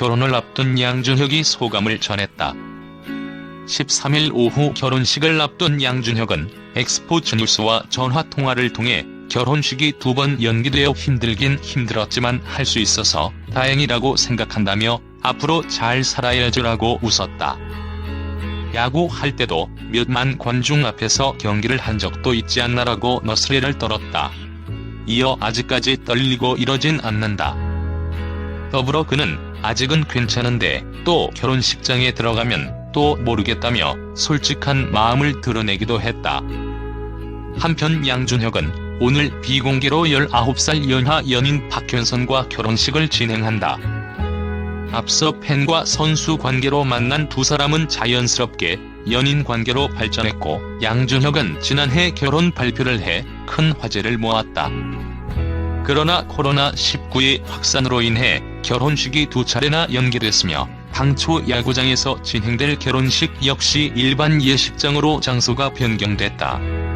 결혼을 앞둔 양준혁이 소감을 전했다. 13일 오후 결혼식을 앞둔 양준혁은 엑스포츠 뉴스와 전화통화를 통해 결혼식이 두 번 연기되어 힘들긴 힘들었지만 할 수 있어서 다행이라고 생각한다며 앞으로 잘 살아야지라고 웃었다. 야구 할 때도 몇만 관중 앞에서 경기를 한 적도 있지 않나라고 너스레를 떨었다. 이어 아직까지 떨리고 이러진 않는다. 더불어 그는 아직은 괜찮은데 또 결혼식장에 들어가면 또 모르겠다며 솔직한 마음을 드러내기도 했다. 한편 양준혁은 오늘 비공개로 19살 연하 연인 박현선과 결혼식을 진행한다. 앞서 팬과 선수 관계로 만난 두 사람은 자연스럽게 연인 관계로 발전했고 양준혁은 지난해 결혼 발표를 해 큰 화제를 모았다. 그러나 코로나19의 확산으로 인해 결혼식이 두 차례나 연기됐으며 당초 야구장에서 진행될 결혼식 역시 일반 예식장으로 장소가 변경됐다.